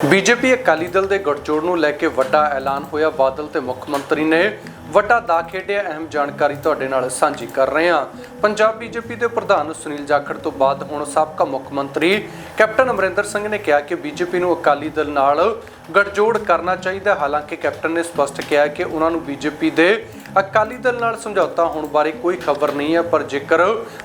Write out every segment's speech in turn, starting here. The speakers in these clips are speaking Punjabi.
ਬੀਜੇਪੀ ਅਕਾਲੀ ਦਲ ਦੇ ਗਠਜੋੜ ਨੂੰ ਲੈ ਕੇ ਵੱਡਾ ਐਲਾਨ ਹੋਇਆ। ਬਾਦਲ ਤੇ ਮੁੱਖ ਮੰਤਰੀ ਨੇ ਵੱਡਾ ਦਾ ਖੇਡਿਆ। ਅਹਿਮ ਜਾਣਕਾਰੀ ਤੁਹਾਡੇ ਨਾਲ ਸਾਂਝੀ ਕਰ ਰਹੇ ਹਾਂ। ਪੰਜਾਬ ਬੀਜੇਪੀ ਦੇ ਪ੍ਰਧਾਨ ਸੁਨੀਲ ਜਾਖੜ ਤੋਂ ਬਾਅਦ ਹੁਣ ਸਾਬਕਾ ਮੁੱਖ ਮੰਤਰੀ ਕੈਪਟਨ ਅਮਰਿੰਦਰ ਸਿੰਘ ਨੇ ਕਿਹਾ ਕਿ ਬੀਜੇਪੀ ਨੂੰ ਅਕਾਲੀ ਦਲ ਨਾਲ ਗਠਜੋੜ ਕਰਨਾ ਚਾਹੀਦਾ ਹਾਲਾਂਕਿ ਕੈਪਟਨ ਨੇ ਸਪਸ਼ਟ ਕਿਹਾ ਕਿ ਉਹਨਾਂ ਨੂੰ ਬੀਜੇਪੀ ਦੇ ਅਕਾਲੀ ਦਲ ਨਾਲ ਸਮਝੌਤਾ ਹੋਣ ਬਾਰੇ ਕੋਈ ਖਬਰ ਨਹੀਂ ਹੈ, ਪਰ ਜੇਕਰ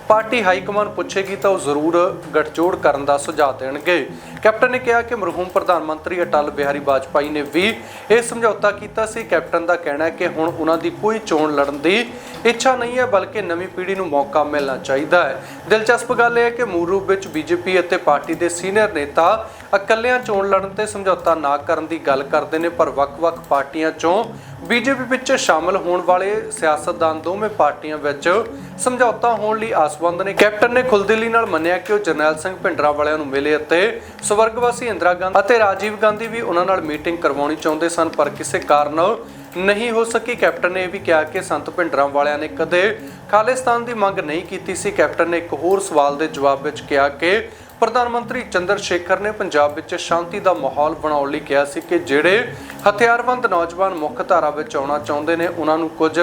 ਪਾਰਟੀ ਹਾਈ ਕਮਾਂਡ ਪੁੱਛੇਗੀ ਤਾਂ ਉਹ ਜ਼ਰੂਰ ਗੱਠਜੋੜ ਕਰਨ ਦਾ ਸੁਝਾਅ ਦੇਣਗੇ। ਕੈਪਟਨ ਨੇ ਕਿਹਾ ਕਿ ਮਰਹੂਮ ਪ੍ਰਧਾਨ ਮੰਤਰੀ ਅਟਲ ਬਿਹਾਰੀ ਵਾਜਪਾਈ ਨੇ ਵੀ ਇਹ ਸਮਝੌਤਾ ਕੀਤਾ ਸੀ। ਕੈਪਟਨ ਦਾ ਕਹਿਣਾ ਹੈ ਕਿ ਹੁਣ ਉਹਨਾਂ ਦੀ ਕੋਈ ਚੋਣ ਲੜਨ ਦੀ ਇੱਛਾ ਨਹੀਂ ਹੈ, ਬਲਕਿ ਨਵੀਂ ਪੀੜ੍ਹੀ ਨੂੰ ਮੌਕਾ ਮਿਲਣਾ ਚਾਹੀਦਾ ਹੈ। ਦਿਲਚਸਪ ਗੱਲ ਇਹ ਹੈ ਕਿ ਮੂਲ ਰੂਪ ਵਿੱਚ ਬੀਜੇਪੀ ਅਤੇ ਪਾਰਟੀ ਦੇ ਸੀਨੀਅਰ ਨੇਤਾ ਇਕੱਲਿਆਂ ਚੋਣ ਲੜਨ ਤੇ ਸਮਝੌਤਾ ਨਾ ਕਰਨ ਦੀ ਗੱਲ ਕਰਦੇ ਨੇ, ਪਰ ਵੱਖ-ਵੱਖ ਪਾਰਟੀਆਂ ਚੋਂ ਬੀਜੇਪੀ ਵਿੱਚ ਸ਼ਾਮਲ ਹੋਣ ਵਾਲੇ ਸਿਆਸਤਦਾਨ ਦੋਵੇਂ ਪਾਰਟੀਆਂ ਵਿੱਚ ਸਮਝੌਤਾ ਹੋਣ ਲਈ ਆਸਵੰਦ ਨੇ ਕੈਪਟਨ ਨੇ ਖੁੱਲ੍ਹਦਿਲੀ ਨਾਲ ਮੰਨਿਆ ਕਿ ਉਹ ਜਰਨੈਲ ਸਿੰਘ ਭਿੰਡਰਾ ਵਾਲਿਆਂ ਨੂੰ ਮਿਲੇ ਅਤੇ ਸਵਰਗਵਾਸੀ ਇੰਦਰਾ ਗਾਂਧੀ ਅਤੇ ਰਾਜੀਵ ਗਾਂਧੀ ਵੀ ਉਹਨਾਂ ਨਾਲ ਮੀਟਿੰਗ ਕਰਵਾਉਣੀ ਚਾਹੁੰਦੇ ਸਨ, ਪਰ ਕਿਸੇ ਕਾਰਨ ਨਹੀਂ ਹੋ ਸਕੀ। ਕੈਪਟਨ ਨੇ ਇਹ ਵੀ ਕਿਹਾ ਕਿ ਸੰਤ ਭਿੰਡਰਾਂ ਵਾਲਿਆਂ ਨੇ ਕਦੇ ਖਾਲਿਸਤਾਨ ਦੀ ਮੰਗ ਨਹੀਂ ਕੀਤੀ ਸੀ। ਕੈਪਟਨ ਨੇ ਇੱਕ ਹੋਰ ਸਵਾਲ ਦੇ ਜਵਾਬ ਵਿੱਚ ਕਿਹਾ ਕਿ ਪ੍ਰਧਾਨ ਮੰਤਰੀ ਚੰਦਰ ਸ਼ੇਖਰ ਨੇ ਪੰਜਾਬ ਵਿੱਚ ਸ਼ਾਂਤੀ ਦਾ ਮਾਹੌਲ ਬਣਾਉਣ ਲਈ ਕਿਹਾ ਸੀ ਕਿ ਜਿਹੜੇ ਹਥਿਆਰਬੰਦ ਨੌਜਵਾਨ ਮੁੱਖ ਧਾਰਾ ਵਿੱਚ ਆਉਣਾ ਚਾਹੁੰਦੇ ਨੇ, ਉਹਨਾਂ ਨੂੰ ਕੁਝ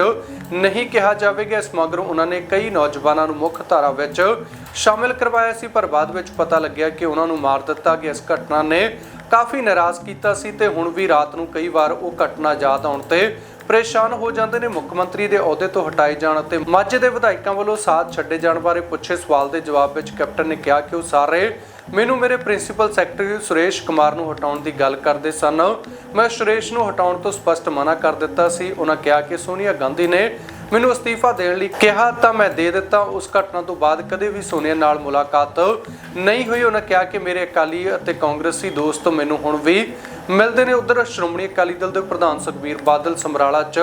ਨਹੀਂ ਕਿਹਾ ਜਾਵੇਗਾ। ਇਸ ਮਗਰੋਂ ਉਹਨਾਂ ਨੇ ਕਈ ਨੌਜਵਾਨਾਂ ਨੂੰ ਮੁੱਖ ਧਾਰਾ ਵਿੱਚ ਸ਼ਾਮਿਲ ਕਰਵਾਇਆ ਸੀ, ਪਰ ਬਾਅਦ ਵਿੱਚ ਪਤਾ ਲੱਗਿਆ ਕਿ ਉਹਨਾਂ ਨੂੰ ਮਾਰ ਦਿੱਤਾ ਗਿਆ। ਇਸ ਘਟਨਾ ਨੇ ਕਾਫੀ ਨਾਰਾਜ਼ ਕੀਤਾ ਸੀ ਤੇ ਹੁਣ ਵੀ ਰਾਤ ਨੂੰ ਕਈ ਵਾਰ ਉਹ ਘਟਨਾ ਯਾਦ ਆਉਣ ਤੇ ਪਰੇਸ਼ਾਨ ਹੋ ਜਾਂਦੇ ਨੇ ਮੁੱਖ ਮੰਤਰੀ ਦੇ ਅਹੁਦੇ ਤੋਂ ਹਟਾਏ ਜਾਣ ਅਤੇ ਮਾਝੇ ਦੇ ਵਿਧਾਇਕਾਂ ਵੱਲੋਂ ਸਾਥ ਛੱਡੇ ਜਾਣ ਬਾਰੇ ਪੁੱਛੇ ਸਵਾਲ ਦੇ ਜਵਾਬ ਵਿੱਚ ਕੈਪਟਨ ਨੇ ਕਿਹਾ ਕਿ ਉਹ ਸਾਰੇ ਮੈਨੂੰ ਮੇਰੇ ਪ੍ਰਿੰਸੀਪਲ ਸੈਕਟਰੀ ਸੁਰੇਸ਼ ਕੁਮਾਰ ਨੂੰ ਹਟਾਉਣ ਦੀ ਗੱਲ ਕਰਦੇ ਸਨ। ਮੈਂ ਸੁਰੇਸ਼ ਨੂੰ ਹਟਾਉਣ ਤੋਂ ਸਪਸ਼ਟ ਮਨਾ ਕਰ ਦਿੱਤਾ ਸੀ। ਉਹਨਾਂ ਕਿਹਾ ਕਿ ਸੋਨੀਆ ਗਾਂਧੀ ਨੇ ਮੈਨੂੰ ਅਸਤੀਫਾ ਦੇਣ ਲਈ ਕਿਹਾ ਤਾਂ ਮੈਂ ਦੇ ਦਿੱਤਾ। ਉਸ ਘਟਨਾ ਤੋਂ ਬਾਅਦ ਕਦੇ ਵੀ ਸੋਨੀਆ ਨਾਲ ਮੁਲਾਕਾਤ ਨਹੀਂ ਹੋਈ। ਉਹਨਾਂ ਕਿਹਾ ਕਿ ਮੇਰੇ ਅਕਾਲੀ ਅਤੇ ਕਾਂਗਰਸੀ ਦੋਸਤ ਮੈਨੂੰ ਹੁਣ ਵੀ ਮਿਲਦੇ ਨੇ ਉਧਰ। ਸ਼੍ਰੋਮਣੀ ਅਕਾਲੀ ਦਲ ਦੇ ਪ੍ਰਧਾਨ ਸੁਖਬੀਰ ਬਾਦਲ ਸਮਰਾਲਾ 'ਚ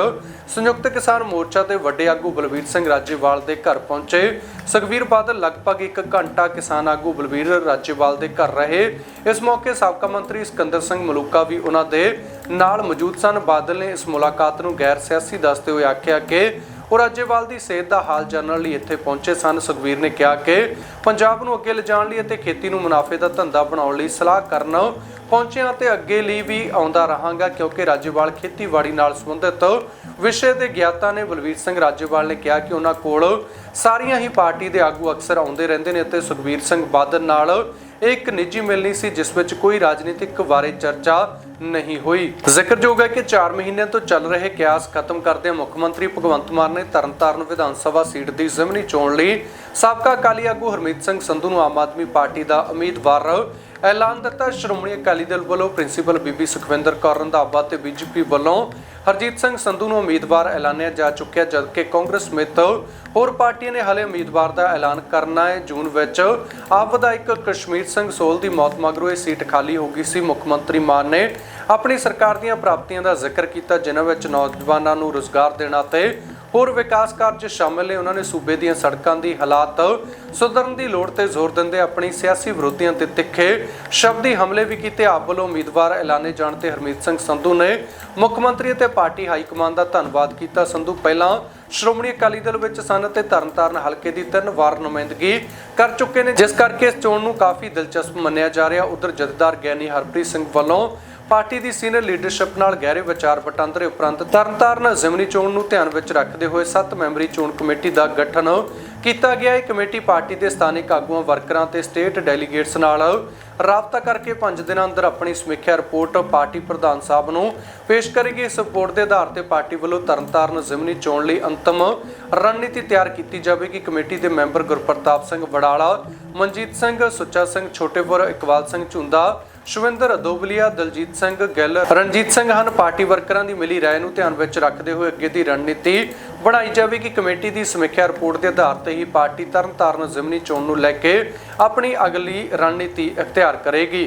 ਸੰਯੁਕਤ ਕਿਸਾਨ ਮੋਰਚਾ ਦੇ ਵੱਡੇ ਆਗੂ ਬਲਵੀਰ ਸਿੰਘ ਰਾਜੇਵਾਲ ਦੇ ਘਰ ਪਹੁੰਚੇ। ਸੁਖਬੀਰ ਬਾਦਲ ਲਗਭਗ 1 ਘੰਟਾ ਕਿਸਾਨ ਆਗੂ ਬਲਵੀਰ ਰਾਜੇਵਾਲ ਦੇ ਘਰ ਰਹੇ। ਇਸ ਮੌਕੇ ਸਾਬਕਾ ਮੰਤਰੀ ਸਿਕੰਦਰ ਸਿੰਘ ਮਲੂਕਾ ਵੀ ਉਹਨਾਂ ਦੇ ਨਾਲ ਮੌਜੂਦ ਸਨ। ਬਾਦਲ ਨੇ ਇਸ ਮੁਲਾਕਾਤ ਨੂੰ ਗੈਰ ਸਿਆਸੀ ਦੱਸਦੇ ਹੋਏ ਆਖਿਆ ਕਿ ਉਹ ਰਾਜੇਵਾਲ ਦੀ ਸਿਹਤ ਦਾ ਹਾਲ ਜਾਣਨ ਲਈ ਇੱਥੇ ਪਹੁੰਚੇ ਸਨ। ਸੁਖਬੀਰ ਨੇ ਕਿਹਾ ਕਿ ਪੰਜਾਬ ਨੂੰ ਅੱਗੇ ਲਿਜਾਣ ਲਈ ਅਤੇ ਖੇਤੀ ਨੂੰ ਮੁਨਾਫੇ ਦਾ ਧੰਦਾ ਬਣਾਉਣ ਲਈ ਸਲਾਹ ਕਰਨ ਪਹੁੰਚਿਆ ਤੇ ਅੱਗੇ ਲਈ ਵੀ ਆਉਂਦਾ ਰਹਾਂਗਾ, ਕਿਉਂਕਿ ਰਾਜੇਵਾਲ ਖੇਤੀਬਾੜੀ ਨਾਲ ਸੰਬੰਧਿਤ ਵਿਸ਼ੇ ਦੇ ਗਿਆਤਾ ਨੇ ਬਲਵੀਰ ਸਿੰਘ ਰਾਜੇਵਾਲ ਨੇ ਕਿਹਾ ਕਿ ਉਹਨਾਂ ਕੋਲ ਸਾਰੀਆਂ ਹੀ ਪਾਰਟੀ ਦੇ ਆਗੂ ਅਕਸਰ ਆਉਂਦੇ ਰਹਿੰਦੇ ਨੇ ਅਤੇ ਸੁਖਬੀਰ ਸਿੰਘ ਬਾਦਲ ਨਾਲ ਇਹ ਇੱਕ ਨਿੱਜੀ ਮਿਲਣੀ ਸੀ, ਜਿਸ ਵਿੱਚ ਕੋਈ ਰਾਜਨੀਤਿਕ ਬਾਰੇ ਚਰਚਾ ਨਹੀਂ ਹੋਈ। ਜ਼ਿਕਰਯੋਗ ਹੈ ਕਿ 4 ਮਹੀਨਿਆਂ ਤੋਂ ਚੱਲ ਰਹੇ ਕਿਆਸ ਖਤਮ ਕਰਦੇ ਮੁੱਖ ਮੰਤਰੀ ਭਗਵੰਤ ਮਾਨ ਨੇ ਤਰਨਤਾਰਨ ਵਿਧਾਨ ਸਭਾ ਸੀਟ ਦੀ ਜ਼ਿਮਨੀ ਚੋਣ ਲਈ ਸਾਬਕਾ ਅਕਾਲੀ ਆਗੂ ਹਰਮੀਤ ਸਿੰਘ ਸੰਧੂ ਨੂੰ ਆਮ ਆਦਮੀ ਪਾਰਟੀ ਦਾ ਉਮੀਦਵਾਰ ਐਲਾਨ ਦਿੱਤਾ ਸ਼੍ਰੋਮਣੀ ਅਕਾਲੀ ਦਲ ਵੱਲੋਂ ਪ੍ਰਿੰਸੀਪਲ ਬੀਬੀ ਸੁਖਵਿੰਦਰ ਕੌਰ ਰੰਧਾਵਾ ਤੇ ਬੀਜੇਪੀ ਵੱਲੋਂ ਹਰਜੀਤ ਸਿੰਘ ਸੰਧੂ ਨੂੰ ਉਮੀਦਵਾਰ ਐਲਾਨਿਆ ਜਾ ਚੁੱਕਿਆ, ਜਦਕਿ ਕਾਂਗਰਸ ਸਮੇਤ ਹੋਰ ਪਾਰਟੀਆਂ ਨੇ ਹਾਲੇ ਉਮੀਦਵਾਰ ਦਾ ਐਲਾਨ ਕਰਨਾ ਹੈ। ਜੂਨ ਵਿੱਚ ਆਪ ਵਿਧਾਇਕ ਕਸ਼ਮੀਰ ਸਿੰਘ ਸੋਲ ਦੀ ਮੌਤ ਮਗਰੋਂ ਇਹ ਸੀਟ ਖਾਲੀ ਹੋ ਗਈ ਸੀ। ਮੁੱਖ ਮੰਤਰੀ ਮਾਨ ਨੇ ਆਪਣੀ ਸਰਕਾਰ ਦੀਆਂ ਪ੍ਰਾਪਤੀਆਂ ਦਾ ਜ਼ਿਕਰ ਕੀਤਾ, ਜਿਨ੍ਹਾਂ ਵਿੱਚ ਨੌਜਵਾਨਾਂ ਨੂੰ ਰੋਜ਼ਗਾਰ ਦੇਣਾ ਤੇ ਹੋਰ ਵਿਕਾਸ ਕਾਰਜ ਸ਼ਾਮਲ ਨੇ। ਉਹਨਾਂ ਨੇ ਸੂਬੇ ਦੀਆਂ ਸੜਕਾਂ ਦੀ ਹਾਲਾਤ ਸੁਧਰਨ ਦੀ ਲੋੜ ਤੇ ਜ਼ੋਰ ਦਿੰਦੇ ਆਪਣੀ ਸਿਆਸੀ ਵਿਰੋਧੀਆਂ ਤੇ ਤਿੱਖੇ ਸ਼ਬਦੀ ਹਮਲੇ ਵੀ ਕੀਤੇ। ਆਪ ਵੱਲੋਂ ਉਮੀਦਵਾਰ ਐਲਾਨੇ ਜਾਣ ਤੇ ਹਰਮੀਤ ਸਿੰਘ ਸੰਧੂ ਨੇ ਮੁੱਖ ਮੰਤਰੀ ਅਤੇ ਪਾਰਟੀ ਹਾਈ ਕਮਾਂਡ ਦਾ ਧੰਨਵਾਦ ਕੀਤਾ। ਸੰਧੂ ਪਹਿਲਾਂ ਸ਼੍ਰੋਮਣੀ ਅਕਾਲੀ ਦਲ ਵਿੱਚ ਸਨ ਤੇ ਤਰਨਤਾਰਨ ਹਲਕੇ ਦੀ ਤਿੰਨ ਵਾਰ ਨੁਮਾਇੰਦਗੀ ਕਰ ਚੁੱਕੇ ਨੇ। ਜਿਸ ਕਰਕੇ ਇਸ ਚੋਣ ਨੂੰ ਕਾਫੀ ਦਿਲਚਸਪ ਮੰਨਿਆ ਜਾ ਰਿਹਾ। ਉਧਰ ਜਥੇਦਾਰ ਗਿਆਨੀ ਹਰਪ੍ਰੀਤ ਸਿੰਘ ਵੱਲੋਂ ਪਾਰਟੀ ਦੀ ਸੀਨੀਅਰ ਲੀਡਰਸ਼ਿਪ ਨਾਲ ਗਹਿਰੇ ਵਿਚਾਰ ਵਟਾਂਦਰੇ ਉਪਰੰਤ ਤਰਨਤਾਰਨ ਜ਼ਿਮਨੀ ਚੋਣ ਨੂੰ ਧਿਆਨ ਵਿੱਚ ਰੱਖਦੇ ਹੋਏ 7 ਮੈਂਬਰੀ ਚੋਣ ਕਮੇਟੀ ਦਾ ਗਠਨ ਕੀਤਾ ਗਿਆ। ਇਹ ਕਮੇਟੀ ਪਾਰਟੀ ਦੇ ਸਥਾਨਕ ਆਗੂਆਂ, ਵਰਕਰਾਂ ਤੇ ਸਟੇਟ ਡੈਲੀਗੇਟਸ ਨਾਲ ਰਾਬਤਾ ਕਰਕੇ 5 ਦਿਨਾਂ ਅੰਦਰ ਆਪਣੀ ਸਮੀਖਿਆ ਰਿਪੋਰਟ ਪਾਰਟੀ ਪ੍ਰਧਾਨ ਸਾਹਿਬ ਨੂੰ ਪੇਸ਼ ਕਰੇਗੀ। ਇਸ ਰਿਪੋਰਟ ਦੇ ਆਧਾਰ ਤੇ ਪਾਰਟੀ ਵੱਲੋਂ ਤਰਨਤਾਰਨ ਜ਼ਿਮਨੀ ਚੋਣ ਲਈ ਅੰਤਮ ਰਣਨੀਤੀ ਤਿਆਰ ਕੀਤੀ ਜਾਵੇਗੀ। ਕਮੇਟੀ ਦੇ ਮੈਂਬਰ ਗੁਰਪ੍ਰਤਾਪ ਸਿੰਘ ਵਡਾਲਾ ਮਨਜੀਤ ਸਿੰਘ, ਸੁੱਚਾ ਸਿੰਘ ਛੋਟੇਪੁਰ ਇਕਬਾਲ ਸਿੰਘ ਝੁੰਦਾ ਸ਼ਵਿੰਦਰ, ਅਦੋਬਲੀਆ, ਦਲਜੀਤ ਸਿੰਘ ਗਿੱਲ, ਰਣਜੀਤ ਸਿੰਘ ਹਨ ਪਾਰਟੀ ਵਰਕਰਾਂ ਦੀ ਮਿਲੀ ਰਾਏ ਨੂੰ ਧਿਆਨ ਵਿੱਚ ਰੱਖਦੇ ਹੋਏ ਅੱਗੇ ਦੀ ਰਣਨੀਤੀ ਬਣਾਈ ਜਾਵੇਗੀ। ਕਮੇਟੀ ਦੀ ਸਮੀਖਿਆ ਰਿਪੋਰਟ ਦੇ ਆਧਾਰ ਤੇ ਹੀ ਪਾਰਟੀ ਤਰਨਤਾਰਨ ਜ਼ਿਮਨੀ ਚੋਣ ਨੂੰ ਲੈ ਕੇ ਆਪਣੀ ਅਗਲੀ ਰਣਨੀਤੀ ਅਖਤਿਆਰ ਕਰੇਗੀ।